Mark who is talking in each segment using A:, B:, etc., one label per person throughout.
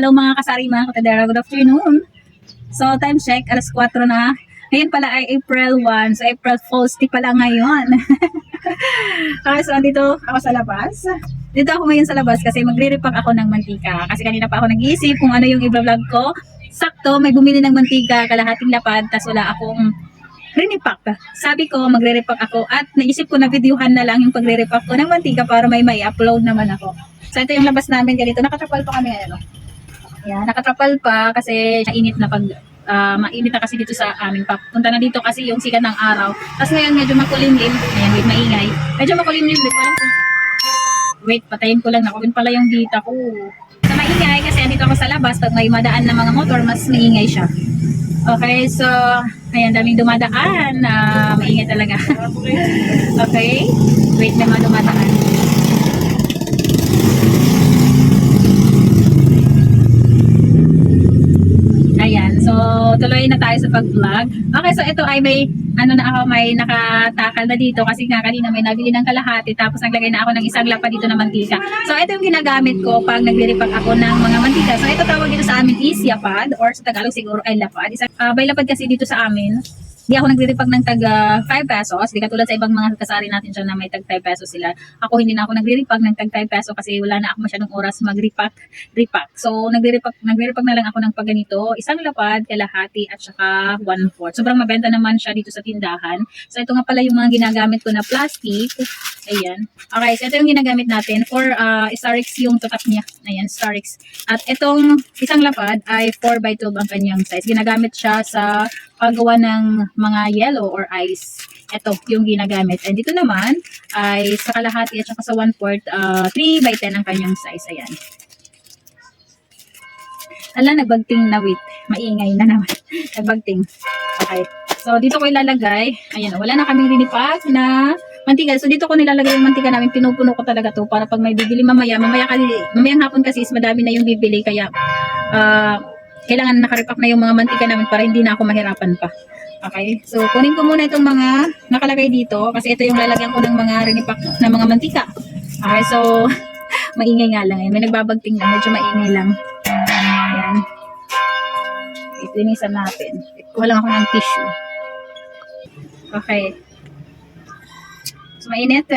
A: hello mga kasari, mga katadera. Good afternoon. So, time check, alas 4 na. Ngayon pala ay April 1. So, April Fool's Day pala ngayon. okay, so, andito ako sa labas. Dito ako ngayon sa labas kasi magre-repack ako ng mantika. Kasi kanina pa ako nag-iisip kung ano yung i-vlog ko. Sakto, may bumili ng mantika, kalahating lapad, tas wala akong rinipack. Sabi ko, magre-repack ako at naisip ko na videohan na lang yung pagre-repack ko ng mantika para may may upload naman ako. So, ito yung labas namin ganito. Nakatrapal pa kami ano. Yan, nakatrapal pa kasi init na pag ah, mainit na kasi dito sa aming papunta na dito kasi yung sikat ng araw. Tapos ngayon medyo makulimlim. Ayan, wait, maingay. Medyo makulimlim. Wait, walang Wait, patayin ko lang. Nakunin pala yung data ko. Sa maingay kasi andito ako sa labas. Pag may madaan na mga motor, mas maingay siya. Okay, so, ayan, daming dumadaan. na maingay talaga. okay, wait, may mga dumadaan. Ayan, so tuloy na tayo sa pag-vlog. Okay, so ito ay may, ano na ako, may nakatakal na dito kasi nga kanina may nabili ng kalahati tapos naglagay na ako ng isang lapa dito na mantika. So ito yung ginagamit ko pag nagre-repack ako ng mga mantika. So ito tawag dito sa amin is yapad or sa Tagalog siguro ay lapad. Isa, uh, by lapad kasi dito sa amin, di ako nagre-repack ng taga 5 pesos. Di katulad sa ibang mga kasari natin dyan na may tag 5 pesos sila. Ako hindi na ako nagre-repack ng tag 5 peso kasi wala na ako masyadong oras mag-repack. Repack. So nagre-repack, nagre-repack na lang ako ng pag ganito. Isang lapad, kalahati at saka 1 fourth. Sobrang mabenta naman siya dito sa tindahan. So ito nga pala yung mga ginagamit ko na plastic. Ayan. Okay, so ito yung ginagamit natin for uh, Starix yung tutak niya. Ayan, Starix. At itong isang lapad ay 4 by 12 ang kanyang size. Ginagamit siya sa paggawa ng mga yellow or ice. Ito yung ginagamit. And dito naman ay sa kalahati at saka sa 1 fourth, uh, 3 by 10 ang kanyang size. Ayan. Ala, nagbagting na wait. Maingay na naman. nagbagting. Okay. So, dito ko ilalagay. Ayan, wala na kaming rinipak na mantika. So, dito ko nilalagay yung mantika namin. Pinupuno ko talaga to para pag may bibili mamaya. Mamaya, mamayang hapon kasi is madami na yung bibili. Kaya, ah, kailangan nakaripak na yung mga mantika namin para hindi na ako mahirapan pa. Okay? So, kunin ko muna itong mga nakalagay dito kasi ito yung lalagyan ko ng mga rinipak na mga mantika. Okay, so, maingay nga lang. eh. May nagbabagting lang. Medyo maingay lang. Ayan. Itlinisan natin. Kuha lang ako ng tissue. Okay. So, mainit.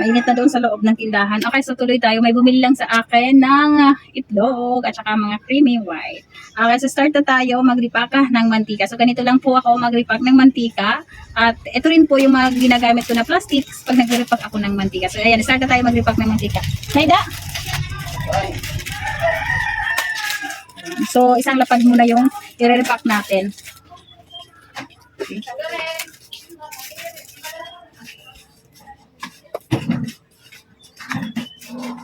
A: Mainit na doon sa loob ng tindahan. Okay, so tuloy tayo. May bumili lang sa akin ng ah, itlog at saka mga creamy white. Okay, so start na tayo magripaka ng mantika. So ganito lang po ako magripak ng mantika. At ito rin po yung mga ginagamit ko na plastics pag nagripak ako ng mantika. So ayan, start na tayo magripak ng mantika. Naida! So isang lapad muna yung i-repack natin. Ayan.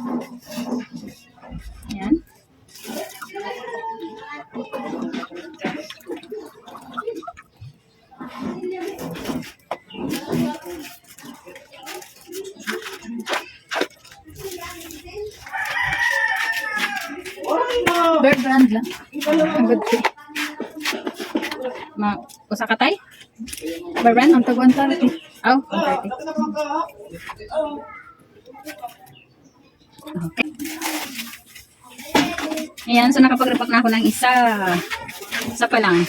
A: Bird brand lang. Good day. Ma, usa ka tay? Bird brand, ang taguan. Oh, 130. Okay. Ayan, so nakapag-repack na ako ng isa. Isa pa lang.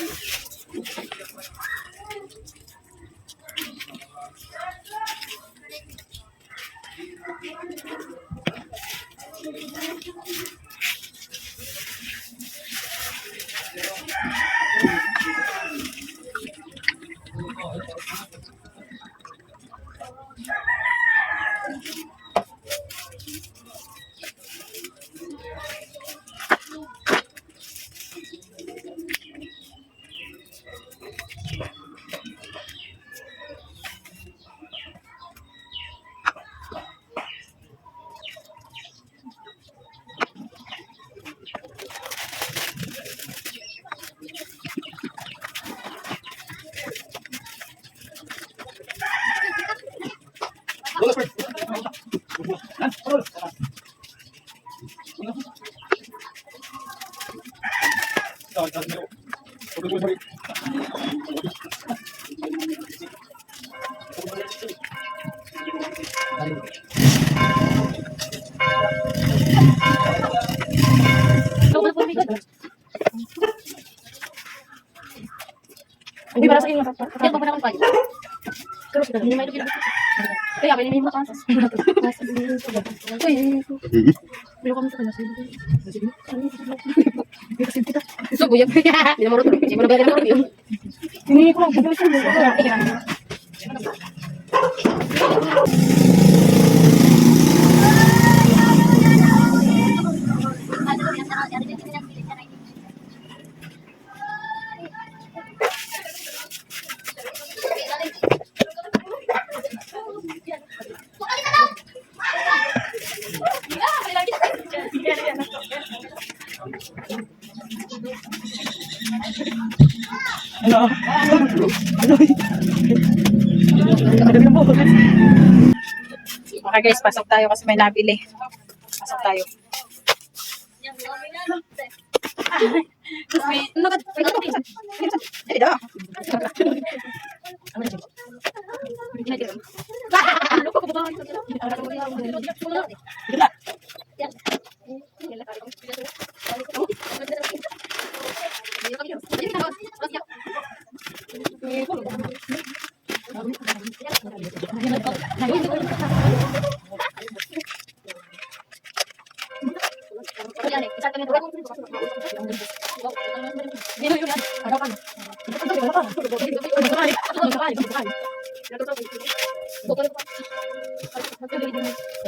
A: Kaya, pinilihin mo kasas. So, buya pa ya. Hindi mo rin. Hindi mo na ba rin Hindi ko.
B: Okay guys, pasok tayo kasi may nabili. Pasok tayo.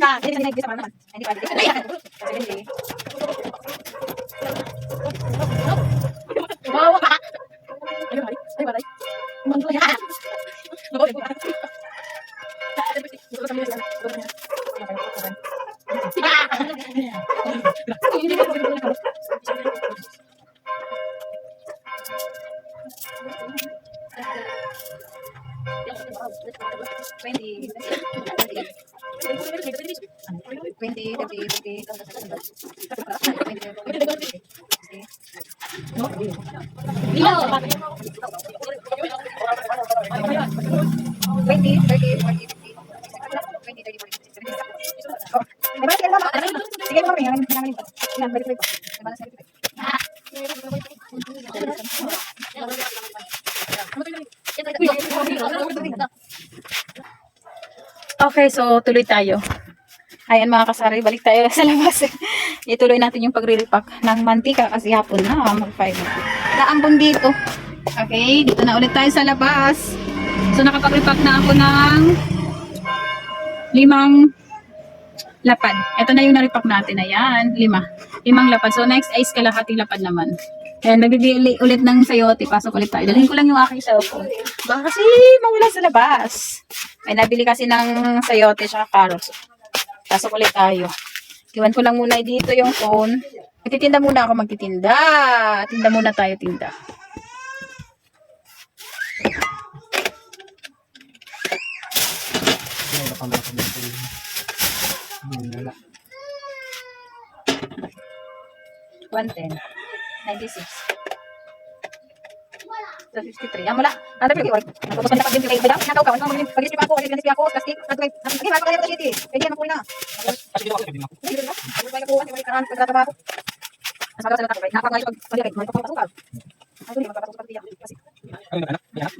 B: Nah, ini bisa ভাই Okay, so tuloy tayo. Ayan mga kasari, balik tayo sa labas. Ituloy natin yung pagre-repack ng mantika kasi hapon na, mag-5 na. Naambon dito. Okay, dito na ulit tayo sa labas. So nakapag-repack na ako ng limang lapad. Ito na yung na-repack natin. Ayan, lima. Limang lapad. So next ay kalahating lapad naman. Ayan, nagbibili ulit ng sayote. Pasok ulit tayo. Dalhin ko lang yung aking cellphone. Baka kasi mawala sa labas. May nabili kasi ng sayote at carrots. Pasok ulit tayo. Iwan ko lang muna dito yung phone. Magtitinda muna ako magtitinda. Tinda muna tayo, tinda. One ten. Ninety six.
A: Sa 63. Ang mula. Ano ba yung Tapos pag din kay Badam, nakaw ka. Ano mo pag isip ako, ako, kaya. Kaya na.
C: Ako mo.
A: Hindi na. Ano ba ko, ano ba karan pagtrabaho. Mas magawa sa tayo. Napakay pag pag pag pagpapasok ka. Ano di magpapasok pag diyan. Kasi
C: Ano na? Ayan.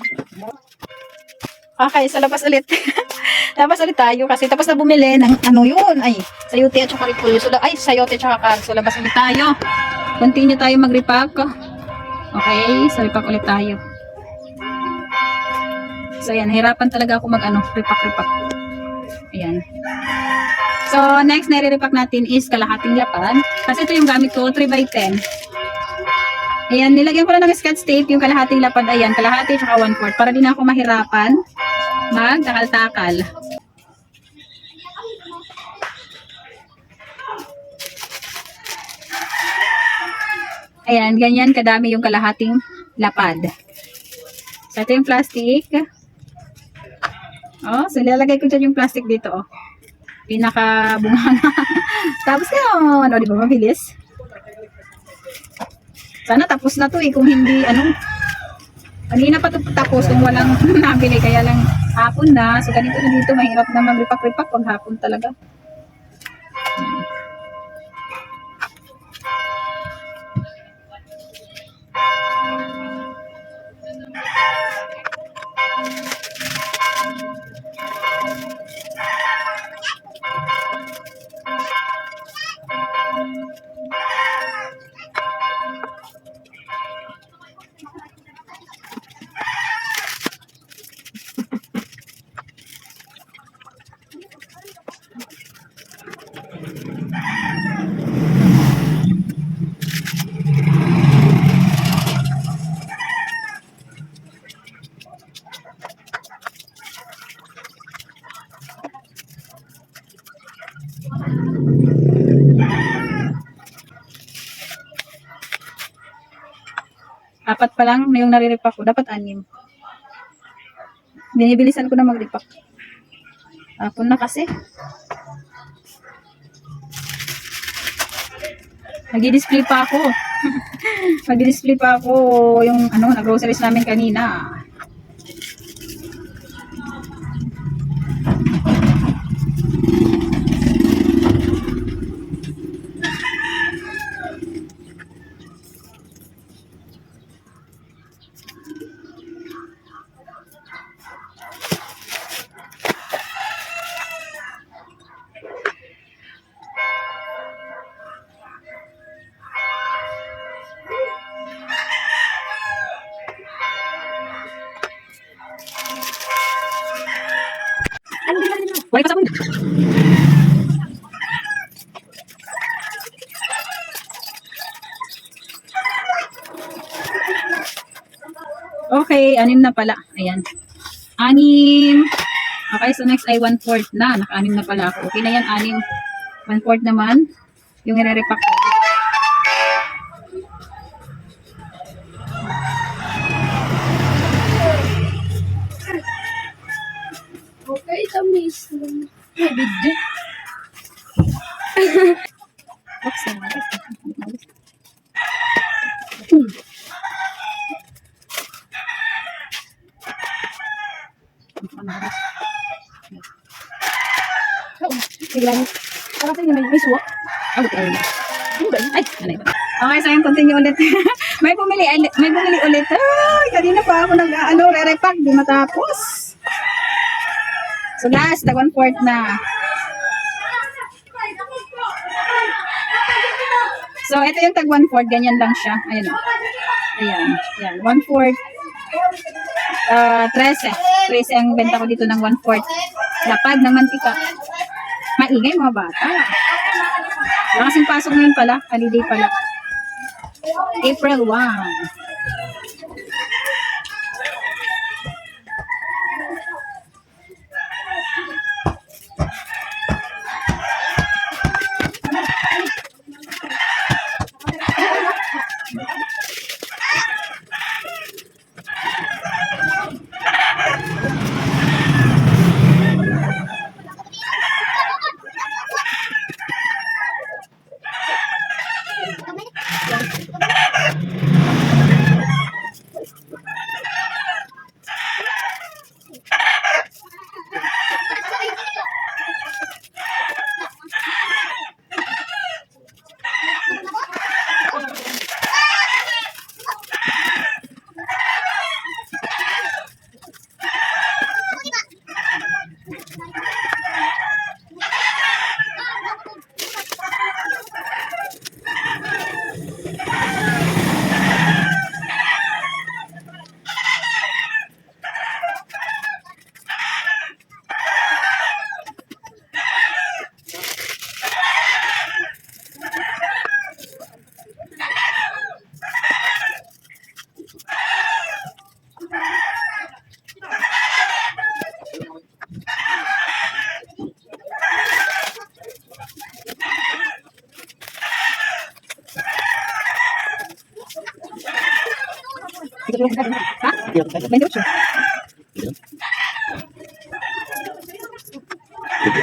A: Okay, sa labas ulit. labas ulit tayo kasi tapos na bumili ng ano yun. Ay, sayote at saka repolyo. So, ay, sayote at saka kan. So, labas ulit tayo. Continue tayo mag-repack. Okay, so repack ulit tayo. So, ayan, hirapan talaga ako mag-ano, repack-repack. Ayan. So, next na repack natin is kalahating lapan. Kasi ito yung gamit ko, 3x10. Ayan, nilagyan ko na ng scotch tape yung kalahating lapad. Ayan, kalahati tsaka one fourth. Para din ako mahirapan magtakal-takal. Ayan, ganyan kadami yung kalahating lapad. So, ito yung plastic. Oh, so nilalagay ko dyan yung plastic dito, oh. Pinaka bunganga. Tapos yun, ano, di ba, mabilis? Sana tapos na to eh, kung hindi, ano, kanina pa to tapos kung walang nabili, kaya lang hapon na. So, ganito na dito, mahirap na mag-repack-repack pag hapon talaga. Apat pa lang na yung nare-repack ko. Dapat anim. Binibilisan ko na mag-repack. Hapon na kasi. Nag-display pa ako. Nag-display pa ako yung ano, nag-groceries namin kanina. Wala pa sa Okay, anim na pala. Ayan. Anim. Okay, so next ay one-fourth na. Naka-anim na pala ako. Okay na yan, anim. One-fourth naman. Yung i-repack ko.
B: Tamis. Bidyo.
A: Oops, naman.
B: Biglang. Parang sa'yo may, may suwa.
A: Ba yun? Ba yun? Ay, ano yun? Okay, so yun, continue ulit. may bumili, ulit- may bumili ulit. Ay, kanina pa ako nag, ano, re-repack, di matapos. So last, the one-fourth na. So, ito yung tag one-fourth, ganyan lang siya. Ayan o. Ayan, ayan, one-fourth. Uh, 13. 13 ang benta ko dito ng one-fourth. Lapad ng mantika. Maingay mga bata. Wala kasing pasok ngayon pala. Holiday pala. April 1.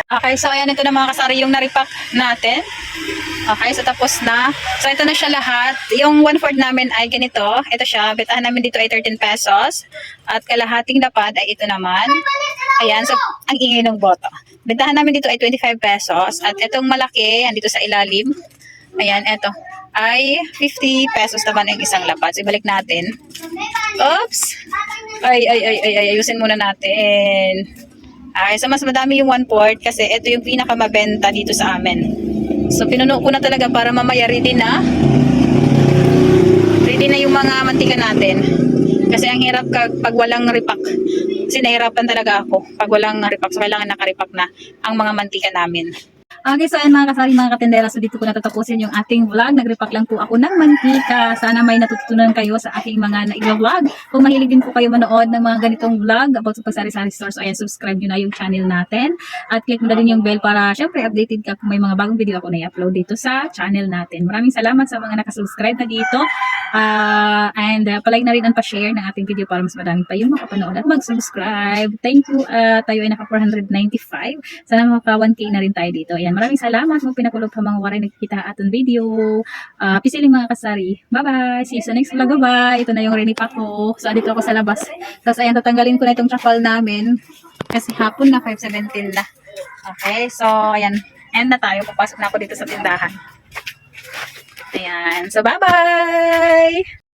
A: Okay, so ayan ito na mga kasari yung naripak natin. Okay, so tapos na. So ito na siya lahat. Yung one-fourth namin ay ganito. Ito siya. Betahan namin dito ay 13 pesos. At kalahating lapad ay ito naman. Ayan, so ang ingay ng boto. Bentahan namin dito ay 25 pesos. At itong malaki, andito sa ilalim. Ayan, ito. Ay 50 pesos naman ang isang lapad. So ibalik natin. Oops! Ay, ay, ay, ay, ay, ayusin muna natin. Okay, so mas madami yung one port kasi ito yung pinakamabenta dito sa amin. So pinuno ko na talaga para mamaya ready na. Ready na yung mga mantika natin. Kasi ang hirap pag walang ripak. Kasi nahirapan talaga ako pag walang ripak. So kailangan nakaripak na ang mga mantika namin. Okay, so ayun mga kasari, mga katendera, so dito ko natatapusin yung ating vlog. Nagrepack lang po ako ng mantika. Sana may natutunan kayo sa aking mga na-vlog. Kung mahilig din po kayo manood ng mga ganitong vlog about sa pagsari-sari store, so ayan, subscribe nyo na yung channel natin. At click mo na din yung bell para syempre updated ka kung may mga bagong video ako na i-upload dito sa channel natin. Maraming salamat sa mga nakasubscribe na dito. Ah, and uh, palike na rin at pa-share ng ating video para mas marami pa yung makapanood at mag-subscribe. Thank you. Uh, tayo ay naka 495. Sana maka 1K na rin tayo dito. Ayan, maraming salamat mo pinakulog pa mga waray nagkikita aton video. Uh, pisiling mga kasari. Bye-bye. See you sa next vlog. Bye-bye. Ito na yung rinipak ko. So, dito ako sa labas. Tapos, ayan, tatanggalin ko na itong truffle namin. Kasi hapon na, 5.17 na. Okay, so, ayan. End na tayo. Papasok na ako dito sa tindahan. Ayan. So, bye-bye!